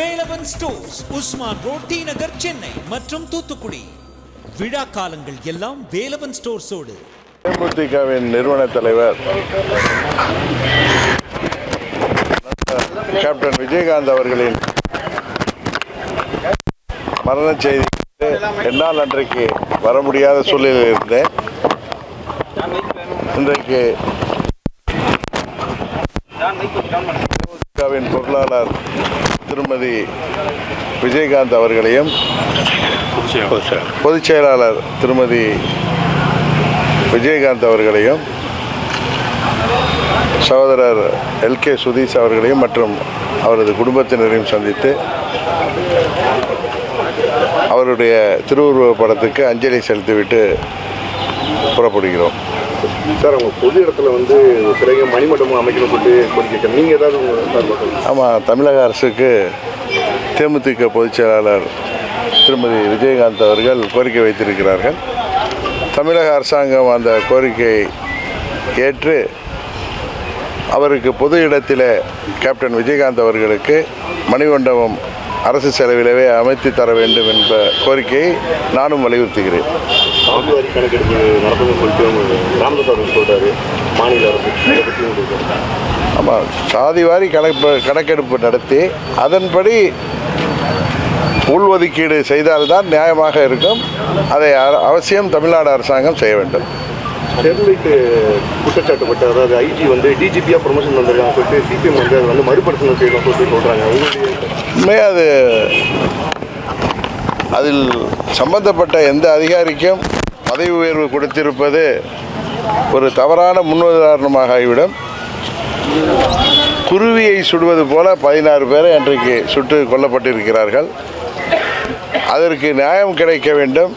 Velavan stores Usman road D Nagar Chennai மற்றும் தூத்துக்குடி. விழா காலங்கள் எல்லாம் வேலவன் ஸ்டோர்ஸோடு தேமுதிகவின் நிறுவன தலைவர் கேப்டன் விஜயகாந்த் அவர்களின் மரண செய்தி என்னால் அன்றைக்கு வர முடியாத சூழ்நிலையில் இருந்தேன் இன்றைக்கு தேமுதிகவின் திருமதி விஜயகாந்த் அவர்களையும் பொதுச் செயலாளர் திருமதி விஜயகாந்த் அவர்களையும் சகோதரர் எல் கே சுதீஷ் அவர்களையும் மற்றும் அவரது குடும்பத்தினரையும் சந்தித்து அவருடைய திருவுருவ படத்துக்கு அஞ்சலி செலுத்திவிட்டு புறப்படுகிறோம். சார் அவங்க பொது இடத்துல வந்து சிறைய மணிமண்டபம் அமைக்கணும் சொல்லிட்டு கோரிக்கை நீங்கள் ஏதாவது ஆமாம் தமிழக அரசுக்கு தேமுதிக பொதுச் செயலாளர் திருமதி விஜயகாந்த் அவர்கள் கோரிக்கை வைத்திருக்கிறார்கள். தமிழக அரசாங்கம் அந்த கோரிக்கை ஏற்று அவருக்கு பொது இடத்தில் கேப்டன் விஜயகாந்த் அவர்களுக்கு மணிமண்டபம் அரசு செலவிலவே அமைத்து தர வேண்டும் என்ற கோரிக்கையை நானும் வலியுறுத்துகிறேன். சாதிவாரி கணக்கெடுப்பு நடத்துதுன்னு சொல்லிட்டு ராமதாஸ் அவர்கள் மாநில அரசு ஆமாம் சாதிவாரி கணக்கு கணக்கெடுப்பு நடத்தி அதன்படி உள்ஒதுக்கீடு செய்தால்தான் நியாயமாக இருக்கும். அதை அவசியம் தமிழ்நாடு அரசாங்கம் செய்ய வேண்டும். ஸ்டெர்லைட் குற்றச்சாட்டுப்பட்ட அதாவது ஐஜி வந்து டிஜிபியாக ப்ரொமோஷன் வந்திருக்காங்க சொல்லிட்டு சிபிஎம் வந்து அதை வந்து மறுபரிசீலனை செய்யணும் சொல்லிட்டு சொல்கிறாங்க உங்களுடைய உண்மையாக அது? அதில் சம்பந்தப்பட்ட எந்த அதிகாரிக்கும் பதவி உயர்வு கொடுத்திருப்பது ஒரு தவறான முன்னுதாரணமாக ஆகிவிடும். குருவியை சுடுவது போல பதினாறு பேரை அன்றைக்கு சுட்டு கொல்லப்பட்டிருக்கிறார்கள். அதற்கு நியாயம் கிடைக்க வேண்டும்.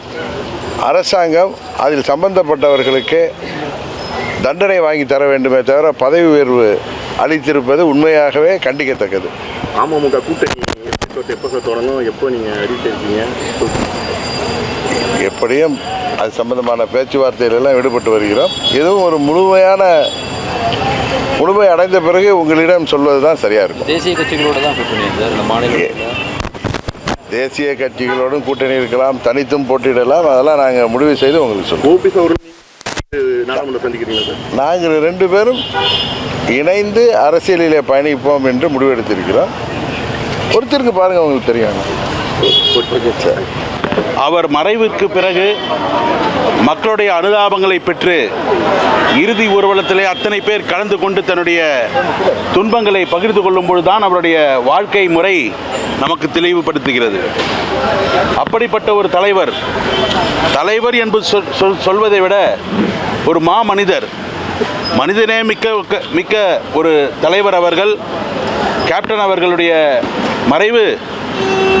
அரசாங்கம் அதில் சம்பந்தப்பட்டவர்களுக்கு தண்டனை வாங்கி தர வேண்டுமே தவிர பதவி உயர்வு அளித்திருப்பது உண்மையாகவே கண்டிக்கத்தக்கது. அமமுக கூட்டணி எப்போ எப்போ சார் தொடங்கும் எப்போ நீங்கள் அறிவிச்சிருக்கீங்க எப்படியும் அது சம்பந்தமான பேச்சுவார்த்தையில எல்லாம் ஈடுபட்டு வருகிறோம். இதுவும் ஒரு முழுமையான முழுமை அடைந்த பிறகு உங்களிடம் சொல்வது தான் சரியாக இருக்கும். தேசிய கட்சிகளோட தான் கூட்டணி சார் மாநிலத்தில் தேசிய கட்சிகளோடும் கூட்டணி இருக்கலாம் தனித்தும் போட்டியிடலாம். அதெல்லாம் நாங்கள் முடிவு செய்து உங்களுக்கு சொல்லுவோம் ஓபிஎஸ் அவர்கள் நாங்கள் ரெண்டு பேரும் இணைந்து அரசியலிலே பயணிப்போம் என்று முடிவெடுத்திருக்கிறோம். ஒருத்தருக்கு பாருங்கள் உங்களுக்கு தெரியும். அவர் மறைவுக்கு பிறகு மக்களுடைய அனுதாபங்களை பெற்று இறுதி ஊர்வலத்திலே அத்தனை பேர் கலந்து கொண்டு தன்னுடைய துன்பங்களை பகிர்ந்து கொள்ளும் பொழுதுதான் அவருடைய வாழ்க்கை முறை நமக்கு தெளிவுபடுத்துகிறது. அப்படிப்பட்ட ஒரு தலைவர் தலைவர் என்பது சொல் சொல் சொல்வதை விட ஒரு மா மனிதர் மனிதனே மிக்க மிக்க ஒரு தலைவர் அவர்கள் கேப்டன் அவர்களுடைய மறைவு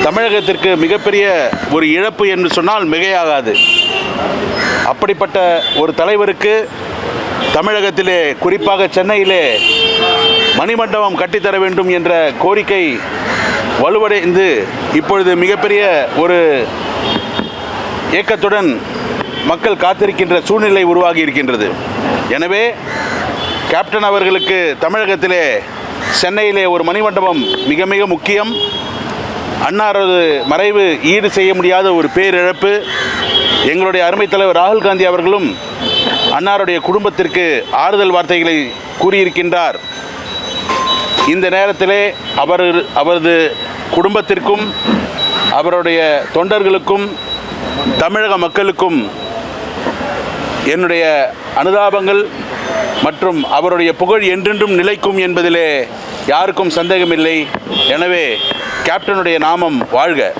தமிழகத்திற்கு மிகப்பெரிய ஒரு இழப்பு என்று சொன்னால் மிகையாகாது. அப்படிப்பட்ட ஒரு தலைவருக்கு தமிழகத்திலே குறிப்பாக சென்னையிலே மணிமண்டபம் கட்டித்தர வேண்டும் என்ற கோரிக்கை வலுவடைந்து இப்பொழுது மிகப்பெரிய ஒரு இயக்கத்துடன் மக்கள் காத்திருக்கின்ற சூழ்நிலை உருவாகி இருக்கின்றது. எனவே கேப்டன் அவர்களுக்கு தமிழகத்திலே சென்னையிலே ஒரு மணிமண்டபம் மிக மிக முக்கியம். அன்னாரது மறைவு ஈடு செய்ய முடியாத ஒரு பேரிழப்பு. எங்களுடைய அருமை தலைவர் ராகுல் காந்தி அவர்களும் அன்னாருடைய குடும்பத்திற்கு ஆறுதல் வார்த்தைகளை கூறியிருக்கின்றார். இந்த நேரத்திலே அவர் அவரது குடும்பத்திற்கும் அவருடைய தொண்டர்களுக்கும் தமிழக மக்களுக்கும் என்னுடைய அனுதாபங்கள் மற்றும் அவருடைய புகழ் என்றென்றும் நிலைக்கும் என்பதிலே யாருக்கும் சந்தேகமில்லை. எனவே கேப்டனுடைய நாமம் வாழ்க.